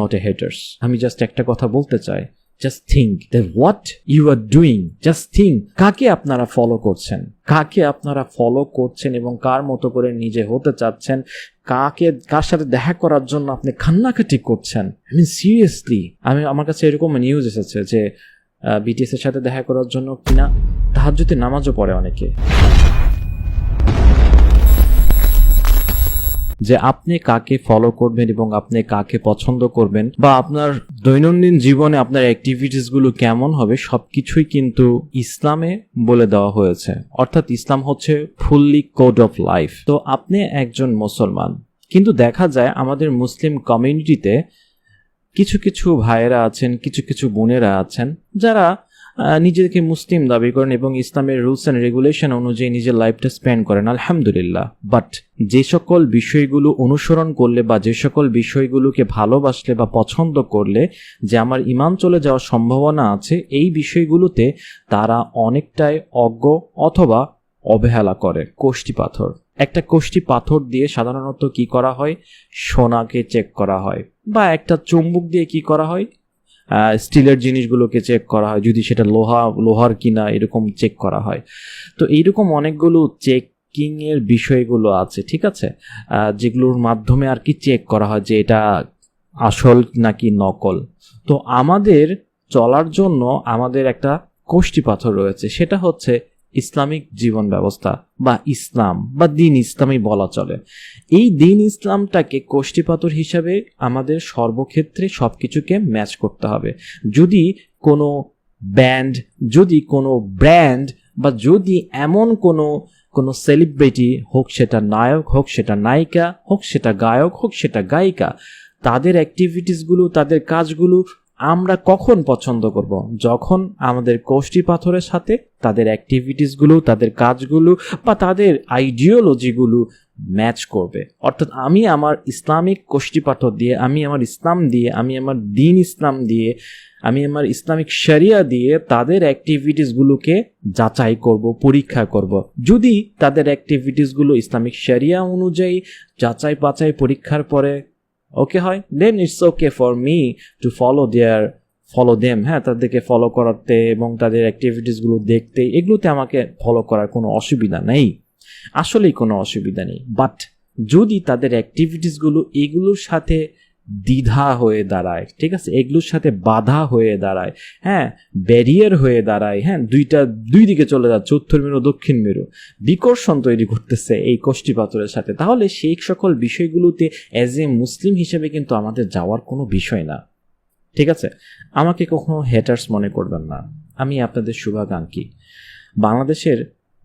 Not a haters আমি just একটা কথা বলতে চাই। Just think that what you are doing just think কাকে আপনারা ফলো করছেন? কাকে আপনারা ফলো করছেন এবং কার মতো করে নিজে হতে চাচ্ছেন? কাকে, কার সাথে দেখা করার জন্য আপনি কান্নাকাটি করছেন? আই মিন সিরিয়াসলি আমি, আমার কাছে এরকম নিউজ এসেছে যে বিটিএস এর সাথে দেখা করার জন্য কিনা তাহার যদি নামাজও পড়ে অনেকে। যে আপনি কাকে ফলো করবেন এবং আপনি কাকে পছন্দ করবেন বা আপনার দৈনন্দিন জীবনে আপনার অ্যাক্টিভিটিসগুলো কেমন হবে সবকিছুই কিন্তু ইসলামে বলে দেওয়া হয়েছে। অর্থাৎ ইসলাম হচ্ছে ফুললি কোড অফ লাইফ তো আপনি একজন মুসলমান। কিন্তু দেখা যায় আমাদের মুসলিম কমিউনিটিতে কিছু কিছু ভাইয়েরা আছেন, কিছু কিছু বোনেরা আছেন, যারা নিজেকে মুসলিম দাবি করেন এবং ইসলামের রুলস অ্যান্ড রেগুলেশন অনুযায়ী নিজের লাইফটা স্পেন্ড করেন, আলহামদুলিল্লাহ। বাট যে সকল বিষয়গুলো অনুসরণ করলে বা যে সকল বিষয়গুলোকে ভালোবাসলে বা পছন্দ করলে যে আমার ইমান চলে যাওয়ার সম্ভাবনা আছে, এই বিষয়গুলোতে তারা অনেকটাই অজ্ঞ অথবা অবহেলা করে। কোষ্টি পাথর। একটা কোষ্টি পাথর দিয়ে সাধারণত কি করা হয়? সোনাকে চেক করা হয় বা একটা চুম্বুক দিয়ে কি করা হয়? স্টিলের জিনিসগুলোকে চেক করা হয়, যদি সেটা লোহা, লোহার কিনা, এরকম চেক করা হয়। তো এইরকম অনেকগুলো চেক এর বিষয়গুলো আছে, ঠিক আছে? যেগুলোর মাধ্যমে আর কি চেক করা হয় যে এটা আসল নাকি নকল। তো আমাদের চলার জন্য আমাদের একটা কোষ্টি পাথর রয়েছে, সেটা হচ্ছে ইসলামিক জীবন ব্যবস্থা বা ইসলাম বা দিন ইসলামই বলা চলে। এই দিন ইসলামটাকে কোষ্ঠীপাতর হিসাবে আমাদের সর্বক্ষেত্রে সব কিছুকে ম্যাচ করতে হবে। যদি কোনো ব্যান্ড যদি কোনো ব্র্যান্ড বা যদি এমন কোনো কোনো সেলিব্রিটি হোক সেটা নায়ক হোক সেটা নায়িকা হোক সেটা গায়ক হোক সেটা গায়িকা, তাদের অ্যাক্টিভিটিসগুলো তাদের কাজগুলো আমরা কখন পছন্দ করব? যখন আমাদের কোষ্টি পাথরের সাথে তাদের অ্যাক্টিভিটিসগুলো তাদের কাজগুলো বা তাদের আইডিওলজিগুলো ম্যাচ করবে। অর্থাৎ আমি আমার ইসলামিক কোষ্টি পাথর দিয়ে, আমি আমার ইসলাম দিয়ে, আমি আমার দিন ইসলাম দিয়ে, আমি আমার ইসলামিক শরিয়া দিয়ে তাদের অ্যাক্টিভিটিসগুলোকে যাচাই করব, পরীক্ষা করব। যদি তাদের অ্যাক্টিভিটিসগুলো ইসলামিক শরিয়া অনুযায়ী যাচাই বাছাই পরীক্ষার পরে ওকে হয় then it's okay for me to follow their follow them হ্যাঁ তাদেরকে ফলো করাতে এবং তাদের অ্যাক্টিভিটিসগুলো দেখতে, এগুলোতে আমাকে ফলো করার কোনো অসুবিধা নেই। আসলেই কোনো অসুবিধা নেই। বাট যদি তাদের অ্যাক্টিভিটিসগুলো এগুলোর সাথে দ্বিধা হয়ে দাঁড়ায়, ঠিক আছে? এগুলোর সাথে বাধা হয়ে দাঁড়ায় হ্যাঁ? ব্যারিয়ার হয়ে দাঁড়ায় হ্যাঁ? দুইটা, দুই দিকে চলে যাচ্ছে, উত্তর মেরু, দক্ষিণ মেরু। বিকর্ষণ তৈরি করতেছে এই কোষ্টি পাথরের সাথে। তাহলে সেই সকল বিষয়গুলোতে অ্যাজ এ মুসলিম হিসেবে কিন্তু আমাদের যাওয়ার কোনো বিষয় না, ঠিক আছে? আমাকে কখনো হেটার্স মনে করবেন না। আমি আপনাদের শুভাকাঙ্ক্ষী। বাংলাদেশের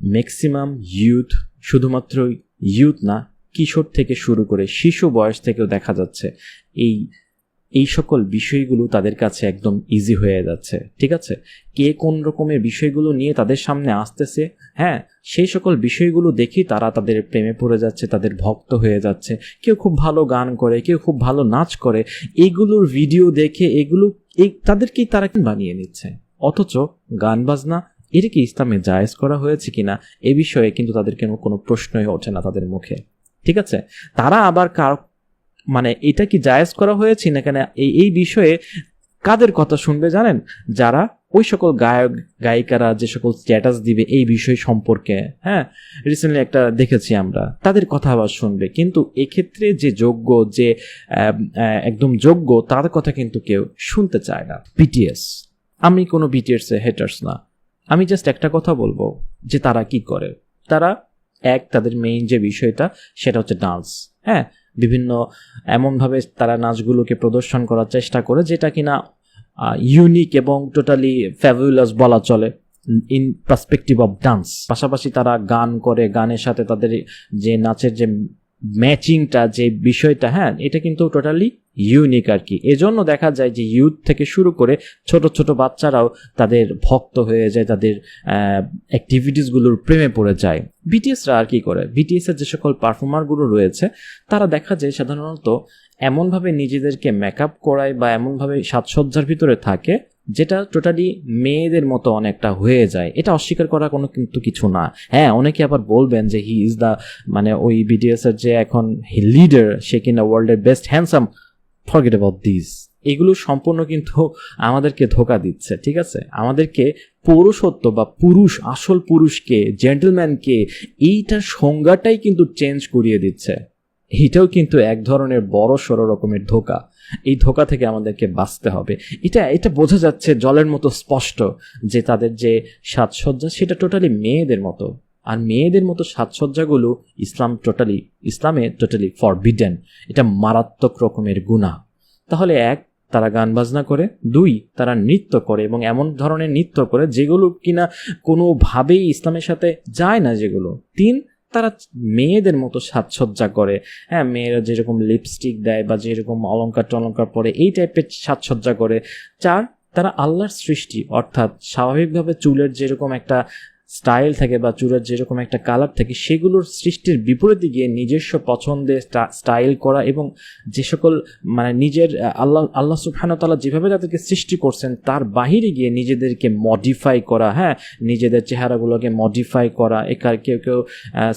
ম্যাক্সিমাম ইউথ শুধুমাত্র ইউথ না কিশোর থেকে শুরু করে শিশু বয়স থেকেও দেখা যাচ্ছে এই এই সকল বিষয়গুলো তাদের কাছে একদম ইজি হয়ে যাচ্ছে, ঠিক আছে? কে কোন রকমের বিষয়গুলো নিয়ে তাদের সামনে আসতেছে হ্যাঁ? সেই সকল বিষয়গুলো দেখেই তারা তাদের প্রেমে পড়ে যাচ্ছে, তাদের ভক্ত হয়ে যাচ্ছে, কেউ খুব ভালো গান করে, কেউ খুব ভালো নাচ করে, এগুলোর ভিডিও দেখে এগুলো, এই তাদেরকেই তারা বানিয়ে নিচ্ছে? অথচ গান বাজনা এটা কি ইসলামে জায়েজ করা হয়েছে কিনা, এ বিষয়ে কিন্তু তাদের কোনো প্রশ্নই ওঠে না তাদের মুখে। ঠিক আছে? তারা আবার কার মানে এটা কি জায়েজ করা হয়েছে না কেন? এই এই বিষয়ে কাদের কথা শুনবে জানেন? যারা ওই সকল গায়ক, গায়িকারা যে সকল স্ট্যাটাস দিবে এই বিষয় সম্পর্কে হ্যাঁ? রিসেন্টলি একটা দেখেছি আমরা। তাদের কথা আবার শুনবে। কিন্তু এক্ষেত্রে যে যোগ্য, যে একদম যোগ্য, তার কথা কিন্তু কেউ শুনতে চায় না। বিটিএস আমি কোনো বিটিএস এর হেটার্স না। আমি জাস্ট একটা কথা বলব যে তারা কি করে? তারা এক, তাদের মেইন যে বিষয়টা, সেটা হচ্ছে ডান্স হ্যাঁ? বিভিন্ন, এমনভাবে তারা নাচগুলোকে প্রদর্শন করার চেষ্টা করে, যেটা কিনা ইউনিক এবং টোটালি ফ্যাবুলাস বলা চলে ইন পার্সপেক্টিভ অফ ডান্স পাশাপাশি তারা গান করে, গানের সাথে তাদের যে নাচের যে ম্যাচিংটা যে বিষয়টা হ্যাঁ এটা কিন্তু টোটালি ইউনিক আর কি এজন্য দেখা যায় যে ইউথ থেকে শুরু করে ছোট ছোট বাচ্চারাও তাদের ভক্ত হয়ে যায়, তাদের অ্যাক্টিভিটিসগুলোর প্রেমে পড়ে যায়। বিটিএসরা আর কি করে? বিটিএস এর যে সকল পারফর্মারগুলো রয়েছে, তারা দেখা যায় সাধারণত এমনভাবে নিজেদেরকে মেকআপ করায় বা এমনভাবে সাজসজ্জার ভিতরে থাকে যেটা টোটালি মেয়েদের মতো অনেকটা হয়ে যায়। এটা অস্বীকার করা কোনো কিন্তু কিছু না। হ্যাঁ অনেকে আবার বলবেন যে হি ইজ দ্য মানে ওই বিটিএস এর যে এখন লিডার সে কিনা ওয়ার্ল্ডের best handsome forget about this এগুলো সম্পূর্ণ কিন্তু আমাদেরকে ধোকা দিচ্ছে, ঠিক আছে? আমাদেরকে পৌরসত্ব বা পুরুষ, আসল পুরুষকে জেন্টলম্যানকে এইটার সংজ্ঞাটাই কিন্তু চেঞ্জ করিয়ে দিচ্ছে। এইটাও কিন্তু এক ধরনের বড় সড়ো রকমের ধোকা। এই ধোকা থেকে আমাদেরকে বাঁচতে হবে। এটা এটা বোঝা যাচ্ছে জলের মতো স্পষ্ট যে তাদের যে সাজসজ্জা সেটা টোটালি মেয়েদের মতো। আর মেয়েদের মতো সাজসজ্জাগুলো ইসলাম টোটালি ইসলামে টোটালি ফরবিডেন এটা মারাত্মক রকমের গুণা। তাহলে এক, তারা গান বাজনা করে। দুই, তারা নৃত্য করে এবং এমন ধরনের নৃত্য করে যেগুলো কিনা কোনোভাবেই ইসলামের সাথে যায় না যেগুলো। তিন তারা মেয়েদের মতো সাজসজ্জা করে। হ্যাঁ মেয়েরা যেরকম লিপস্টিক দেয় বা যেরকম অলঙ্কার টলঙ্কার পরে, এই টাইপের সাজসজ্জা করে। চার, তারা আল্লাহর সৃষ্টি, অর্থাৎ স্বাভাবিকভাবে চুলের যেরকম একটা স্টাইল থাকে বা চুলের যেরকম একটা কালার থাকে, সেগুলোর সৃষ্টির বিপরীতে গিয়ে নিজস্ব পছন্দের স্টাইল করা এবং যে সকল মানে নিজের আল্লাহ আল্লাহ সুবহানাহু যেভাবে তাদেরকে সৃষ্টি করছেন, তার বাহিরে গিয়ে নিজেদেরকে মডিফাই করা হ্যাঁ? নিজেদের চেহারাগুলোকে মডিফাই করা, একার কেউ কেউ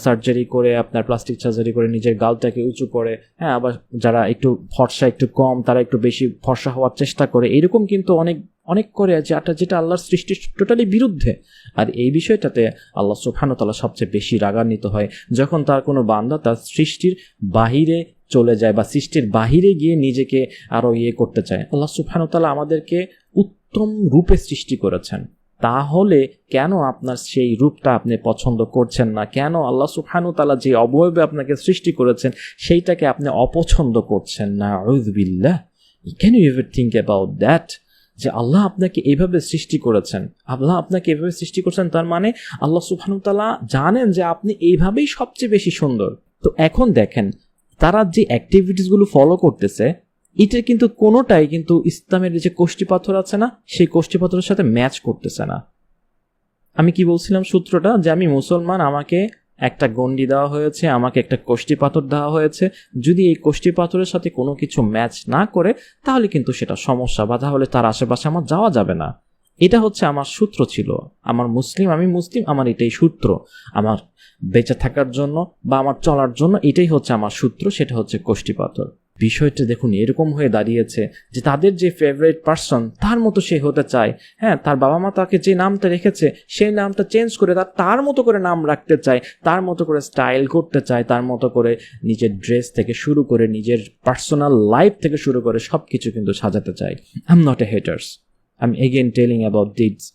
সার্জারি করে আপনার প্লাস্টিক সার্জারি করে নিজের গালটাকে উঁচু করে হ্যাঁ? আবার যারা একটু ফর্সা একটু কম, তারা একটু বেশি ফর্সা হওয়ার চেষ্টা করে, এরকম কিন্তু অনেক অনেক করে যেটা যেটা আল্লাহর সৃষ্টির টোটালি বিরুদ্ধে। আর এই বিষয়টাতে আল্লাহ সুবহানতাল্লাহ সবচেয়ে বেশি রাগান্বিত হয়। যখন তার কোনো বান্দা তার সৃষ্টির বাহিরে চলে যায় বা সৃষ্টির বাহিরে গিয়ে নিজেকে আরও ইয়ে করতে চায়, আল্লাহ সুবহানতাল্লাহ আমাদেরকে উত্তম রূপে সৃষ্টি করেছেন। তাহলে কেন আপনার সেই রূপটা আপনি পছন্দ করছেন না? কেন আল্লাহ সুবহানু তালা যে অবয়বে আপনাকে সৃষ্টি করেছেন, সেইটাকে আপনি অপছন্দ করছেন না? আউযবিল্লাহ can you ever think about that যে আল্লাহ আপনাকে এইভাবে সৃষ্টি করেছেন। আল্লাহ আপনাকে এভাবে সৃষ্টি করেছেন, তার মানে আল্লাহ সুবহানু তালা জানেন যে আপনি এইভাবেই সবচেয়ে বেশি সুন্দর। তো এখন দেখেন, তারা যে অ্যাক্টিভিটিসগুলো ফলো করতেছে এটা কিন্তু কোনোটাই কিন্তু ইসলামের যে কোষ্ঠী পাথর আছে না, সেই কোষ্ঠী পাথরের সাথে ম্যাচ করতেছে না। আমি কি বলছিলাম সূত্রটা? যে আমি মুসলমান, আমাকে একটা গন্ডি দেওয়া হয়েছে, আমাকে একটা কোষ্টি পাথর দেওয়া হয়েছে। যদি এই কোষ্টি পাথরের সাথে কোনো কিছু ম্যাচ না করে, তাহলে কিন্তু সেটা সমস্যা বা তাহলে তার আশেপাশে আমার যাওয়া যাবে না। এটা হচ্ছে আমার সূত্র ছিল। আমার মুসলিম, আমি মুসলিম, আমার এটাই সূত্র। আমার বেঁচে থাকার জন্য বা আমার চলার জন্য এটাই হচ্ছে আমার সূত্র, সেটা হচ্ছে কোষ্টি পাথর। বিষয়টা দেখুন, এরকম হয়ে দাঁড়িয়েছে যে তাদের যে ফেভারিট পার্সন তার মতো সে হতে চায়। হ্যাঁ তার বাবা মা তাকে যে নামটা রেখেছে, সেই নামটা চেঞ্জ করে তার তার মতো করে নাম রাখতে চায়, তার মতো করে স্টাইল করতে চায়, তার মতো করে নিজের ড্রেস থেকে শুরু করে নিজের পার্সোনাল লাইফ থেকে শুরু করে সব কিছু কিন্তু সাজাতে চায়। I am not a haters I am again telling about this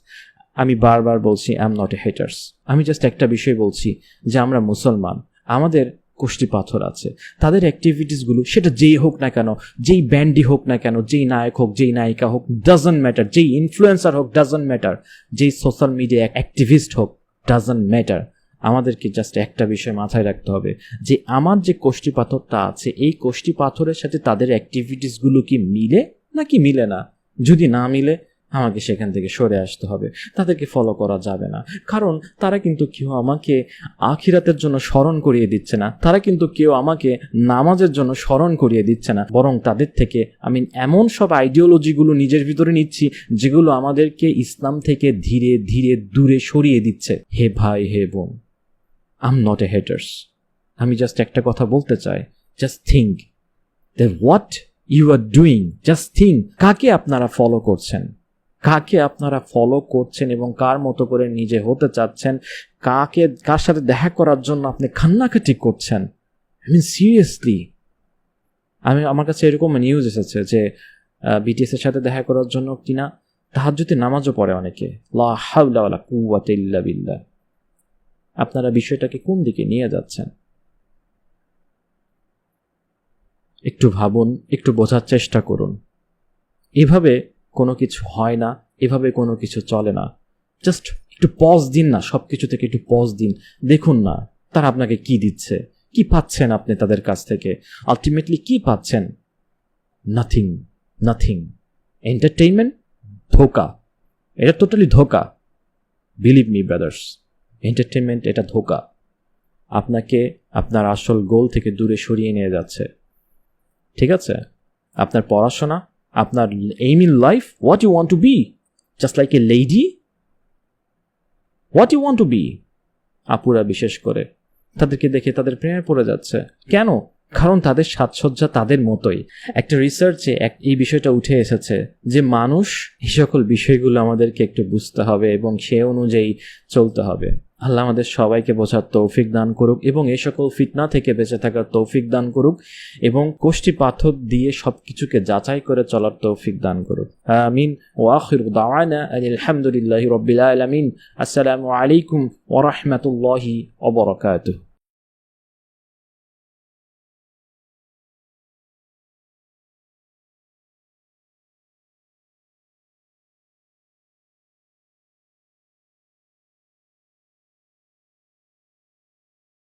আমি বারবার বলছি I am not a haters আমি জাস্ট একটা বিষয় বলছি যে আমরা মুসলমান। আমাদের কোষ্ঠী পাথর আছে। তাদের অ্যাক্টিভিটিসগুলো সেটা যেই হোক না কেন, যেই ব্যান্ডই হোক না কেন, যেই নায়ক হোক, যেই নায়িকা হোক ডাজন্ট ম্যাটার যেই ইনফ্লুয়েন্সার হোক ডাজন্ট ম্যাটার যেই সোশ্যাল মিডিয়া অ্যাক্টিভিস্ট হোক ডাজন্ট ম্যাটার আমাদেরকে জাস্ট একটা বিষয় মাথায় রাখতে হবে, যে আমার যে কোষ্ঠী পাথরটা আছে, এই কোষ্ঠী পাথরের সাথে তাদের অ্যাক্টিভিটিসগুলো কি মিলে নাকি মিলে না? যদি না মিলে আমাকে সেখান থেকে সরে আসতে হবে। তাদেরকে ফলো করা যাবে না। কারণ তারা কিন্তু কেউ আমাকে আখিরাতের জন্য স্মরণ করিয়ে দিচ্ছে না। তারা কিন্তু কেউ আমাকে নামাজের জন্য স্মরণ করিয়ে দিচ্ছে না। বরং তাদের থেকে আমি এমন সব আইডিওলজিগুলো নিজের ভিতরে নিচ্ছি, যেগুলো আমাদেরকে ইসলাম থেকে ধীরে ধীরে দূরে সরিয়ে দিচ্ছে। হে ভাই, হে বোন আম নট এ হেটার্স আমি জাস্ট একটা কথা বলতে চাই। Just think that what you are doing just think কাকে আপনারা ফলো করছেন? কাকে আপনারা ফলো করছেন এবং কার মতো করে নিজে হতে চাচ্ছেন? কাকে, কার সাথে দেখা করার জন্য আপনি কান্নাকাটি করছেন? আই মিন সিরিয়াসলি আমি, আমার কাছে এরকম নিউজ এসেছে যে বিটিএস এর সাথে দেখা করার জন্য কিনা তাহাজ্জুতে নামাজও পড়ে অনেকে। লা হাওলা ওয়ালা কুওয়াতা ইল্লা বিল্লাহ। আপনারা বিষয়টাকে কোন দিকে নিয়ে যাচ্ছেন? একটু ভাবুন, একটু বোঝার চেষ্টা করুন। এভাবে কোনো কিছু হয় না, এভাবে কোনো কিছু চলে না। জাস্ট একটু পজ দিন না সব কিছু থেকে একটু পজ দিন। দেখুন না, তারা আপনাকে কি দিচ্ছে? কি পাচ্ছেন আপনি তাদের কাছ থেকে? আলটিমেটলি কি পাচ্ছেন? নাথিং নাথিং এন্টারটেইনমেন্ট ধোকা। এটা টোটালি ধোকা। বিলিভ মি ব্রাদার্স এন্টারটেনমেন্ট এটা ধোকা। আপনাকে আপনার আসল গোল থেকে দূরে সরিয়ে নিয়ে যাচ্ছে। ঠিক আছে? আপনার পড়াশোনা আপনার aim in life what you want to be just like a lady what you want to be আপুরা বিশেষ করে, তাদেরকে দেখে তাদের প্রেমে পড়ে যাচ্ছে। কেন? কারণ তাদের সাজসজ্জা তাদের মতোই। একটা রিসার্চে এক এই বিষয়টা উঠে এসেছে যে মানুষ এই সকল বিষয়গুলো আমাদেরকে একটু বুঝতে হবে এবং সে অনুযায়ী চলতে হবে। আল্লাহ আমাদের সবাইকে বোঝার তৌফিক দান করুক এবং এই সকল ফিতনা থেকে বেঁচে থাকার তৌফিক দান করুক এবং কোষ্ঠী পাথর দিয়ে সব কিছুকে যাচাই করে চলার তৌফিক দান করুক। আমিন। ও আখির আলহামদুলিল্লাহ রবিল আলমিন। আসসালামু আলাইকুম ওরহমতুল্লাহি ওবরকাতুহ